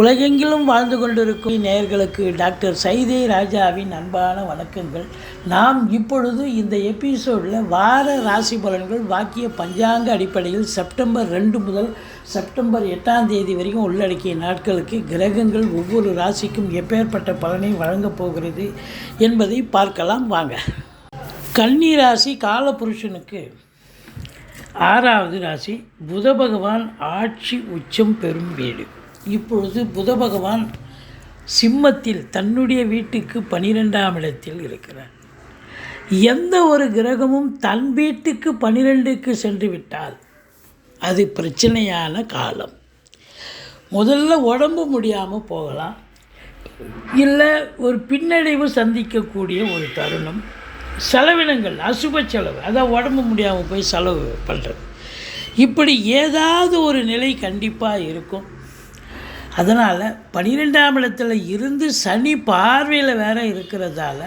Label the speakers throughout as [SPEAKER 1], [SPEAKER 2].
[SPEAKER 1] உலகெங்கிலும் வாழ்ந்து கொண்டிருக்கும் நேயர்களுக்கு டாக்டர் சைதே ராஜாவின் அன்பான வணக்கங்கள். நாம் இப்பொழுது இந்த எபிசோடில் வார ராசி பலன்கள் வாக்கிய பஞ்சாங்க அடிப்படையில் செப்டம்பர் ரெண்டு முதல் செப்டம்பர் எட்டாம் தேதி வரைக்கும் உள்ளடக்கிய நாட்களுக்கு கிரகங்கள் ஒவ்வொரு ராசிக்கும் எப்பேற்பட்ட பலனை வழங்கப் போகிறது என்பதை பார்க்கலாம் வாங்க. கன்னி ராசி காலபுருஷனுக்கு ஆறாவது ராசி புத பகவான் ஆட்சி உச்சம் பெறும் வீடு. இப்பொழுது புத பகவான் சிம்மத்தில் தன்னுடைய வீட்டுக்கு பனிரெண்டாம் இடத்தில் இருக்கிறார். எந்த ஒரு கிரகமும் தன் வீட்டுக்கு பனிரெண்டுக்கு சென்று விட்டால் அது பிரச்சனையான காலம். முதல்ல உடம்பு முடியாமல் போகலாம். இல்லை ஒரு பின்னடைவு சந்திக்கக்கூடிய ஒரு தருணம். செலவினங்கள் அசுப செலவு அதான் உடம்பு முடியாமல் போய் செலவு பண்ணுறது இப்படி ஏதாவது ஒரு நிலை கண்டிப்பாக இருக்கும். அதனால் பன்னிரெண்டாம் இடத்துல இருந்து சனி பார்வையில் வேற இருக்கிறதால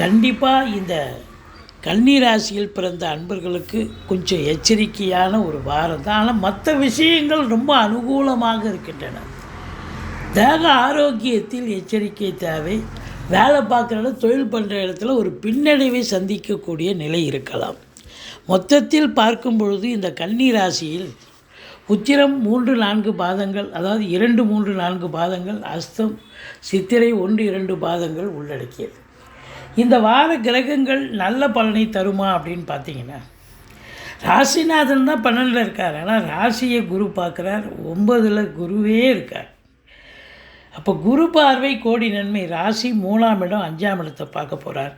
[SPEAKER 1] கண்டிப்பாக இந்த கன்னிராசியில் பிறந்த அன்பர்களுக்கு கொஞ்சம் எச்சரிக்கையான ஒரு வாரம் தான். ஆனால் மற்ற விஷயங்கள் ரொம்ப அனுகூலமாக இருக்கின்றன. தேக ஆரோக்கியத்தில் எச்சரிக்கை தேவை. வேலை பார்க்குற இடம் தொழில் பண்ணுற இடத்துல ஒரு பின்னடைவை சந்திக்கக்கூடிய நிலை இருக்கலாம். மொத்தத்தில் பார்க்கும் பொழுது இந்த கன்னி ராசியில் உத்திரம் மூன்று நான்கு பாதங்கள் அதாவது இரண்டு மூன்று நான்கு பாதங்கள் அஸ்தம் சித்திரை ஒன்று இரண்டு பாதங்கள் உள்ளடக்கியது. இந்த வார கிரகங்கள் நல்ல பலனை தருமா அப்படின்னு பார்த்தீங்கன்னா ராசிநாதன் தான் பன்னெண்டில் இருக்கார். ஆனால் ராசியை குரு பார்க்குறார். ஒன்பதில் குருவே இருக்கார். அப்போ குரு பார்வை கோடி நன்மை. ராசி மூணாம் இடம் அஞ்சாம் இடத்தை பார்க்க போகிறார்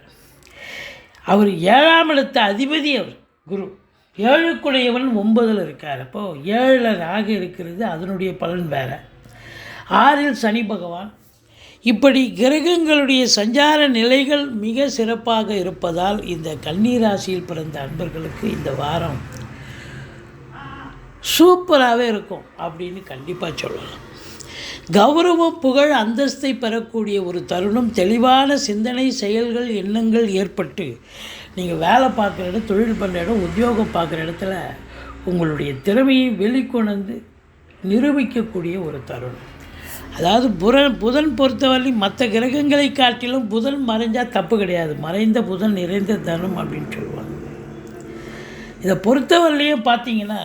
[SPEAKER 1] அவர் ஏழாம் இடத்த அதிபதி அவர் குரு. ஏழுக்குடையவன் ஒன்பதில் இருக்கார். அப்போது ஏழில் ராகு இருக்கிறது அதனுடைய பலன் வேறு. ஆறில் சனி பகவான். இப்படி கிரகங்களுடைய சஞ்சார நிலைகள் மிக சிறப்பாக இருப்பதால் இந்த கன்னிராசியில் பிறந்த அன்பர்களுக்கு இந்த வாரம் சூப்பராகவே இருக்கும் அப்படின்னு கண்டிப்பாக சொல்லலாம். கௌரவம் புகழ் அந்தஸ்தை பெறக்கூடிய ஒரு தருணம் தெளிவான சிந்தனை செயல்கள் எண்ணங்கள் ஏற்பட்டு நீங்கள் வேலை பார்க்குற இடம் தொழில் பண்ணுற இடம் உத்தியோகம் பார்க்குற இடத்துல உங்களுடைய திறமையை வெளிக்கொணர்ந்து நிரூபிக்கக்கூடிய ஒரு தருணம். அதாவது புரன் புதன் பொறுத்தவரை மற்ற கிரகங்களை காட்டிலும் புதன் மறைஞ்சால் தப்பு கிடையாது. மறைந்த புதன் நிறைந்த தனம் அப்படின்னு சொல்லுவாங்க. இதை பொறுத்தவரையிலையும் பார்த்தீங்கன்னா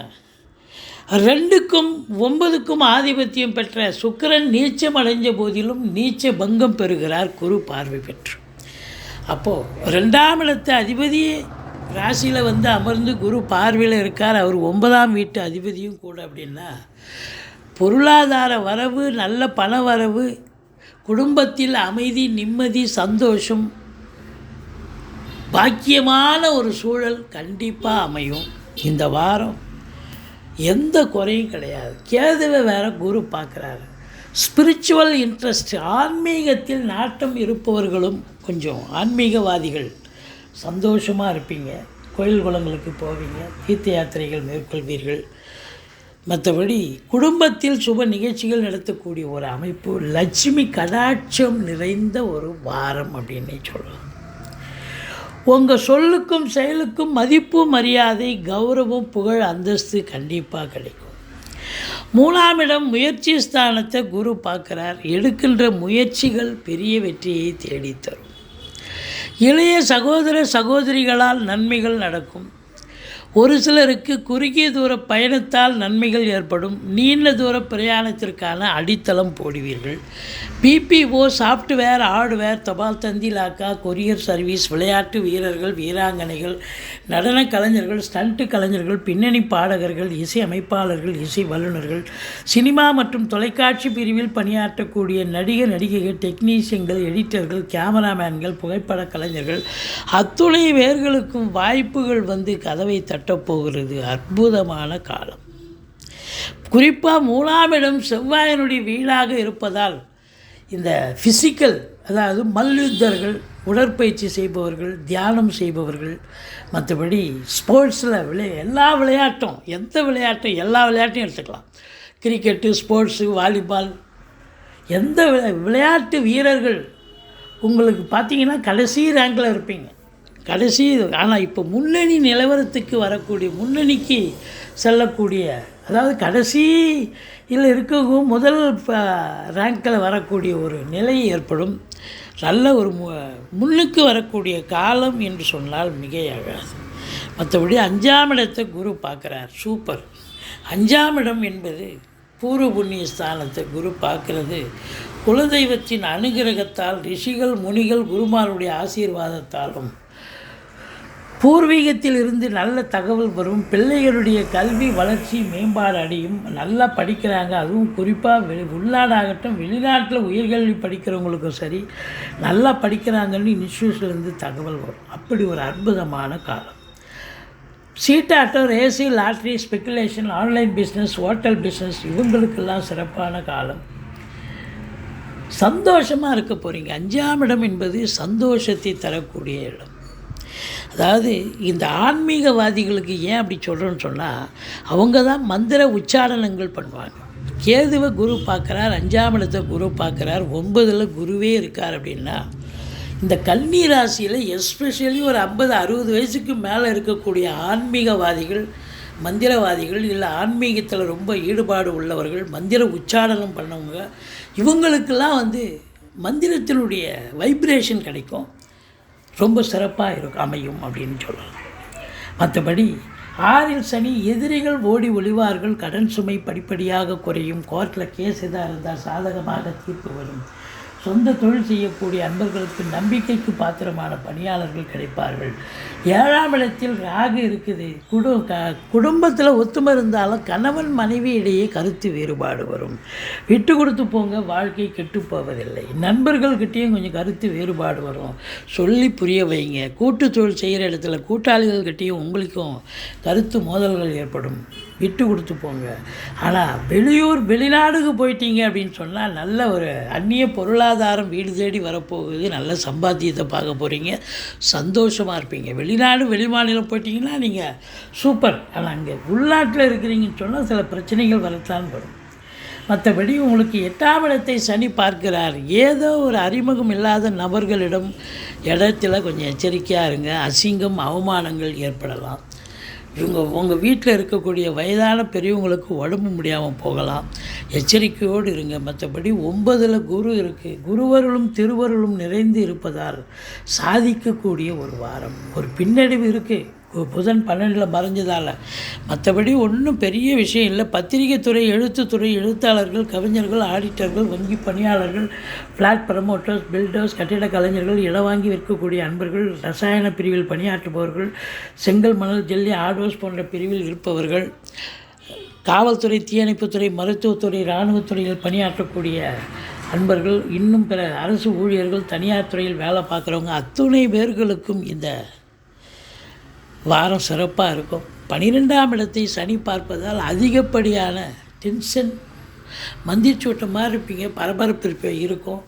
[SPEAKER 1] ரெண்டுக்கும் ஒன்பதுக்கும் ஆதிபத்தியம் பெற்ற சுக்கிரன் நீச்சம் அடைஞ்ச போதிலும் நீச்ச பங்கம் பெறுகிறார் குரு பார்வை பெற்று. அப்போது ரெண்டாம் இடத்து அதிபதி ராசியில் வந்து அமர்ந்து குரு பார்வையில் இருக்கார். அவர் ஒன்பதாம் வீட்டு அதிபதியும் கூட அப்படின்னா பொருளாதார வரவு நல்ல பண வரவு குடும்பத்தில் அமைதி நிம்மதி சந்தோஷம் பாக்கியமான ஒரு சூழல் கண்டிப்பாக அமையும் இந்த வாரம். எந்த குறையும் கிடையாது. கேதுவை வேற குரு பார்க்குறாரு. ஸ்பிரிச்சுவல் இன்ட்ரெஸ்ட் ஆன்மீகத்தில் நாட்டம் இருப்பவர்களும் கொஞ்சம் ஆன்மீகவாதிகள் சந்தோஷமாக இருப்பீங்க. கோயில் குளங்களுக்கு போவீங்க தீர்த்த யாத்திரைகள் மேற்கொள்வீர்கள். மற்றபடி குடும்பத்தில் சுப நிகழ்ச்சிகள் நடத்தக்கூடிய ஒரு அமைப்பு லட்சுமி கடாட்சம் நிறைந்த ஒரு வாரம் அப்படின்னு சொல்லலாம். உங்கள் சொல்லுக்கும் செயலுக்கும் மதிப்பு மரியாதை கௌரவம் புகழ் அந்தஸ்து கண்டிப்பாக கிடைக்கும். மூணாம் இடம் முயற்சி ஸ்தானத்தை குரு பார்க்குறார். எடுக்கின்ற முயற்சிகள் பெரிய வெற்றியை தேடித்தரும் இளைய சகோதர சகோதரிகளால் நன்மைகள் நடக்கும். ஒரு சிலருக்கு குறுகிய தூர பயணத்தால் நன்மைகள் ஏற்படும். நீண்ட தூர பிரயாணத்திற்கான அடித்தளம் போடுவீர்கள். பிபிஓ சாஃப்ட்வேர் ஹார்ட்வேர் தபால் தந்தி லாக்கா கொரியர் சர்வீஸ் விளையாட்டு வீரர்கள் வீராங்கனைகள் நடன கலைஞர்கள் ஸ்டண்ட் கலைஞர்கள் பின்னணி பாடகர்கள் இசை அமைப்பாளர்கள் இசை வல்லுநர்கள் சினிமா மற்றும் தொலைக்காட்சி பிரிவில் பணியாற்றக்கூடிய நடிகர் நடிகைகள் டெக்னீஷியன்கள் எடிட்டர்கள் கேமராமேன்கள் புகைப்பட கலைஞர்கள் அத்துணை வேர்களுக்கும் வாய்ப்புகள் வந்து கதவை கட்டப்போகிறது. அற்புதமான காலம். குறிப்பாக மூலாமிடம் இடம் செவ்வாயினுடைய வீடாக இருப்பதால் இந்த ஃபிசிக்கல் அதாவது மல்யுத்தர்கள் உடற்பயிற்சி செய்பவர்கள் தியானம் செய்பவர்கள் மற்றபடி ஸ்போர்ட்ஸில் விளைய எல்லா விளையாட்டும் எந்த விளையாட்டும் எல்லா விளையாட்டையும் எடுத்துக்கலாம். கிரிக்கெட்டு ஸ்போர்ட்ஸு வாலிபால் எந்த விளையாட்டு வீரர்கள் உங்களுக்கு பார்த்தீங்கன்னா கடைசி ரேங்கில் இருப்பீங்க. கடைசி ஆனால் இப்போ முன்னணி நிலவரத்துக்கு வரக்கூடிய முன்னணிக்கு செல்லக்கூடிய அதாவது கடைசியில் இருக்கவங்க முதல் ரேங்கில் வரக்கூடிய ஒரு நிலை ஏற்படும். நல்ல ஒரு மு முன்னுக்கு வரக்கூடிய காலம் என்று சொன்னால் மிகையாகாது. மற்றபடி அஞ்சாம் இடத்தை குரு பார்க்குறார். சூப்பர். அஞ்சாம் இடம் என்பது பூர்வ புண்ணிய ஸ்தானத்தை குரு பார்க்கிறது. குலதெய்வத்தின் அனுகிரகத்தால் ரிஷிகள் முனிகள் குருமாருடைய ஆசீர்வாதத்தாலும் பூர்வீகத்தில் இருந்து நல்ல தகவல் வரும். பிள்ளைகளுடைய கல்வி வளர்ச்சி மேம்பாடு அடையும். நல்லா படிக்கிறாங்க. அதுவும் குறிப்பாக வெளி உள்நாடாகட்டும் வெளிநாட்டில் உயர்கல்வி படிக்கிறவங்களுக்கும் சரி நல்லா படிக்கிறாங்கன்னு இன்ஸ்டியூட்லேருந்து தகவல் வரும். அப்படி ஒரு அற்புதமான காலம். சீட்டாட்டம் ரேசி lottery speculation online business hotel business இவங்களுக்கெல்லாம் சிறப்பான காலம். சந்தோஷமாக இருக்க போகிறீங்க அஞ்சாம் இடம் என்பது சந்தோஷத்தை தரக்கூடிய இடம். அதாவது இந்த ஆன்மீகவாதிகளுக்கு ஏன் அப்படி சொல்கிறேன்னு சொன்னால் அவங்க தான் மந்திர உச்சாரணங்கள் பண்ணுவாங்க. கேதுவை குரு பார்க்குறார் அஞ்சாம் இடத்தை குரு பார்க்குறார் ஒன்பதில் குருவே இருக்கார் அப்படின்னா இந்த கன்னி ராசியில் எஸ்பெஷலி ஒரு ஐம்பது அறுபது வயசுக்கு மேலே இருக்கக்கூடிய ஆன்மீகவாதிகள் மந்திரவாதிகள் இல்லை ஆன்மீகத்தில் ரொம்ப ஈடுபாடு உள்ளவர்கள் மந்திர உச்சாரணம் பண்ணவங்க இவங்களுக்கெல்லாம் வந்து மந்திரத்தினுடைய வைப்ரேஷன் கிடைக்கும். ரொம்ப சிறப்பாக இருக்கும் அமையும் அப்படின்னு சொல்லலாம். மற்றபடி ஆறில் சனி எதிரிகள் ஓடி ஒளிவார்கள் கடன் சுமை படிப்படியாக குறையும் கோர்ட்டில் கேஸ் எதாக இருந்தால் சாதகமாக தீர்ப்பு வரும். சொந்த தொழில் செய்யக்கூடிய அன்பர்களுக்கு நம்பிக்கைக்கு பாத்திரமான பணியாளர்கள் கிடைப்பார்கள். ஏழாம் இடத்தில் ராகு இருக்குது. குடு க குடும்பத்தில் ஒத்துமை இருந்தாலும் கணவன் மனைவி இடையே கருத்து வேறுபாடு வரும். விட்டு கொடுத்து போங்க வாழ்க்கை கெட்டு போவதில்லை. நண்பர்கள்கிட்டேயும் கொஞ்சம் கருத்து வேறுபாடு வரும். சொல்லி புரிய வைங்க. கூட்டு தொழில் செய்கிற இடத்துல கூட்டாளிகள்கிட்டேயும் உங்களுக்கும் கருத்து மோதல்கள் ஏற்படும். விட்டு கொடுத்து போங்க. ஆனால் வெளியூர் வெளிநாடுக்கு போயிட்டீங்க அப்படின்னு சொன்னால் நல்ல ஒரு அந்நிய பொருளாதாரம் வீடு தேடி வரப்போகுது. நல்ல சம்பாத்தியத்தை பார்க்க போகிறீங்க சந்தோஷமாக இருப்பீங்க. வெளிநாடு வெளிமாநிலம் போயிட்டீங்கன்னா நீங்கள் சூப்பர். ஆனால் அங்கே உள்நாட்டில் இருக்கிறீங்கன்னு சொன்னால் சில பிரச்சனைகள் வரத்தான் வரும். மற்றபடி உங்களுக்கு எட்டாம் இடத்தை சனி பார்க்கிறார். ஏதோ ஒரு அறிமுகம் இல்லாத நபர்களிடம் இடத்துல கொஞ்சம் எச்சரிக்கையாக இருங்க. அசிங்கம் அவமானங்கள் ஏற்படலாம். இவங்க உங்கள் வீட்டில் இருக்கக்கூடிய வயதான பெரியவங்களுக்கு உடம்பு முடியாமல் போகலாம். எச்சரிக்கையோடு இருங்க. மற்றபடி ஒன்பதில் குரு இருக்குது குருவருளும் திருவருளும் நிறைந்து இருப்பதால் சாதிக்கக்கூடிய ஒரு வாரம். ஒரு பின்னடைவு இருக்குது புதன் பன்னெண்டில் மறைஞ்சதால். மற்றபடி ஒன்றும் பெரிய விஷயம் இல்லை. பத்திரிகை துறை எழுத்துத்துறை எழுத்தாளர்கள் கவிஞர்கள் ஆடிட்டர்கள் வங்கி பணியாளர்கள் ஃப்ளாட் ப்ரமோட்டர்ஸ் பில்டர்ஸ் கட்டிட கலைஞர்கள் இடம் வாங்கி விற்கக்கூடிய அன்பர்கள் ரசாயன பிரிவில் பணியாற்றுபவர்கள் செங்கல் மணல் ஜெல்லி ஆடோஸ் போன்ற பிரிவில் இருப்பவர்கள் காவல்துறை தீயணைப்புத்துறை மருத்துவத்துறை இராணுவத்துறையில் பணியாற்றக்கூடிய அன்பர்கள் இன்னும் பிற அரசு ஊழியர்கள் தனியார் துறையில் வேலை பார்க்குறவங்க அத்துணை பேர்களுக்கும் இந்த வாரம் சிறப்பாக இருக்கும். பனிரெண்டாம் இடத்தை சனி பார்ப்பதால் அதிகப்படியான டென்ஷன் மந்திச்சூட்டம் இருப்பீங்க பரபரப்பு இருப்ப இருக்கும்.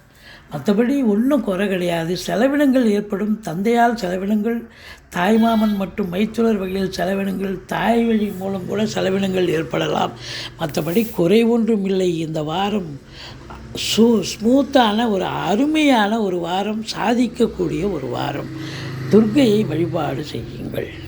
[SPEAKER 1] மற்றபடி ஒன்றும் குறை கிடையாது. செலவினங்கள் ஏற்படும். தந்தையால் செலவினங்கள் தாய்மாமன் மற்றும் மைத்துனர் வகையில் செலவினங்கள் தாய் வழி மூலம் கூட செலவினங்கள் ஏற்படலாம். மற்றபடி குறை ஒன்றும் இல்லை. இந்த வாரம் சூ ஸ்மூத்தான ஒரு அருமையான ஒரு வாரம் சாதிக்கக்கூடிய ஒரு வாரம். துர்க்கையை வழிபாடு செய்யுங்கள்.